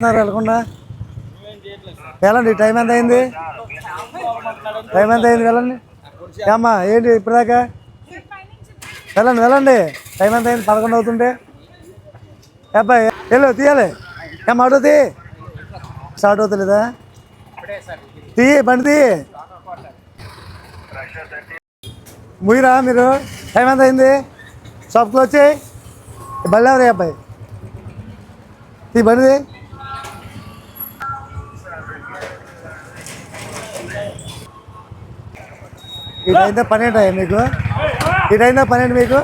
వెళ్ళకుండా వెళ్ళండి టైం ఎంత అయింది టైం ఎంత అయింది వెళ్ళండి. ఏమ్మా ఏంటి ఇప్పటిదాకా? వెళ్ళండి వెళ్ళండి. టైం ఎంత అయింది పదకొండు అవుతుంటే. ఏ అబ్బాయి వెళ్ళు తీయాలి. ఏం ఆటో తీ. స్టార్ట్ అవుతలేదా? తీ బండి తీ. ముయ్యరా మీరు. టైం ఎంత అయింది షాప్కి వచ్చి బళ్ళెవరే అబ్బాయి? తీ బండి ఇదైందా పని ఏంటా మీకు? ఇదైందా పని ఏంటి మీకు?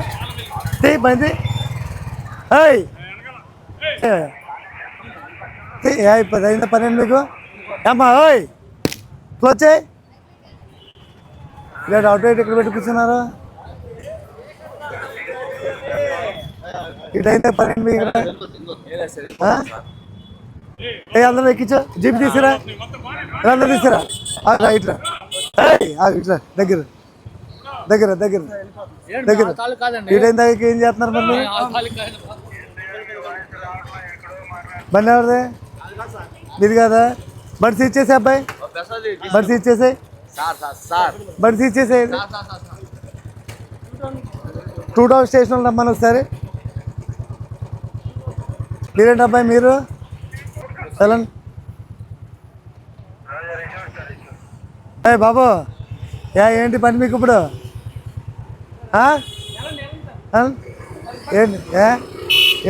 తీ పని ఏయ్! తీ, ఏ, ఇప్పుడు అయిందా పని ఏంటి మీకు? ఏమ్మా ఓయ్ ఇట్లా వచ్చాయి లేదు అవుట్ రైట్ ఇక్కడ పెట్టి కూర్చున్నారు. ఇటైతే పని మీకు? ఇక్కడ? ఏ అందరూ ఎక్కించు. జీప్ తీసిరా. అందరూ తీసిరా. ఆ, రా, దగ్గర. దగ్గర దగ్గర. దగ్గర. ఇటైన దగ్గర ఏం చేస్తున్నారు మరి? బండి ఎవరిది? మీది కదా? బండి సీజ్ చేసే అబ్బాయి. బండి సీజ్ చేసే బండి సీజ్ చేసే టూ టౌన్ స్టేషన్లో రమ్మని ఒకసారి. మీరేంటి అబ్బాయి మీరు? చలండి ఏ బాబు యా ఏంటి పని మీకు ఇప్పుడు? ఏంటి ఏ?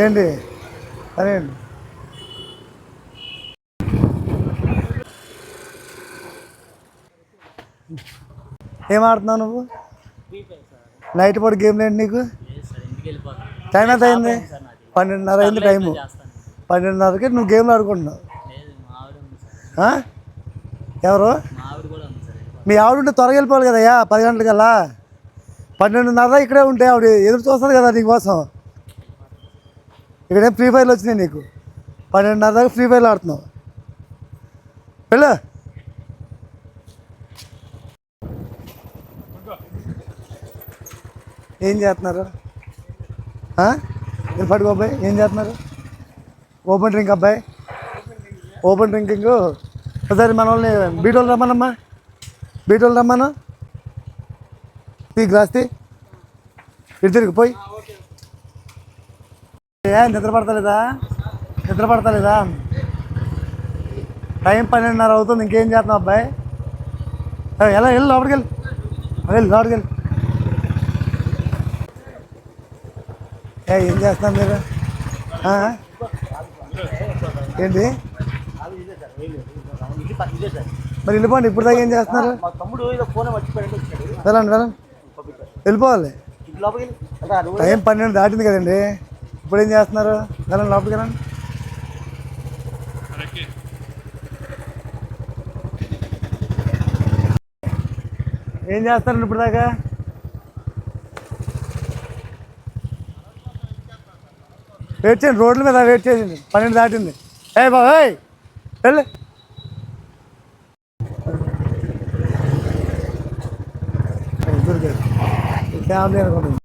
ఏంటి? ఏంటి? ఏం ఆడుతున్నావు నువ్వు? నైట్ పూట గేమ్లు ఏంటి నీకు? టైం ఎంత అయింది? పన్నెండున్నర అయింది టైము. పన్నెండున్నరకి నువ్వు గేమ్లు ఆడుకుంటున్నావు? ఎవరు? మీ ఆవిడ ఉంటే త్వరగా వెళ్ళిపోవాలి కదయ్యా పది గంటలకల్లా పన్నెండున్నర ఇక్కడే ఉంటే ఆవిడ ఎదురు చూస్తుంది కదా నీకోసం ఇక్కడేం ఫ్రీ ఫైర్లు వచ్చినాయి నీకు. పన్నెండున్నర దాకా ఫ్రీ ఫైర్లు ఆడుతున్నావు. వెళ్ళు. ఏం చేస్తున్నారు? ఆ? పట్టుకో అబ్బాయి ఏం చేస్తున్నారు? ఓపెన్ డ్రింక్ అబ్బాయి. Open drinking. ఒకసారి మన వాళ్ళని బీటోలు రమ్మనమ్మా. బీటోలు రమ్మను. తీ గ్లాస్ తీ ఇటు తిరిగి పోయి. ఏ నిద్ర పడతలేదా? నిద్ర పడతలేదా? టైం పన్నెండున్నర అవుతుంది ఇంకేం చేస్తున్నావు అబ్బాయి? ఎలా వెళ్ళు లోపలికి వెళ్ళి. వెళ్ళి లోపలికి వెళ్ళి. ఏ ఏం చేస్తున్నాం మీరు? ఏంటి? మరి వెళ్ళిపోండి ఇప్పుడు దాకా ఏం చేస్తున్నారు? మా తమ్ముడు ఏదో ఫోన్ మర్చిపోయాడు వెళ్ళండి వెళ్ళండి. వెళ్ళిపోవాలి. టైం పన్నెండు దాటింది కదండి. ఇప్పుడు ఏం చేస్తున్నారు? వెళ్ళండి లోపలికి వెళ్ళండి. ఏం చేస్తారండి ఇప్పుడు దాకా? వెయిట్ చేయండి రోడ్ల మీద వెయిట్ చేయండి. పన్నెండు దాటింది. ఏ బాబాయ్! వెళ్ళి. ഫാമിലിയെ കൊണ്ട്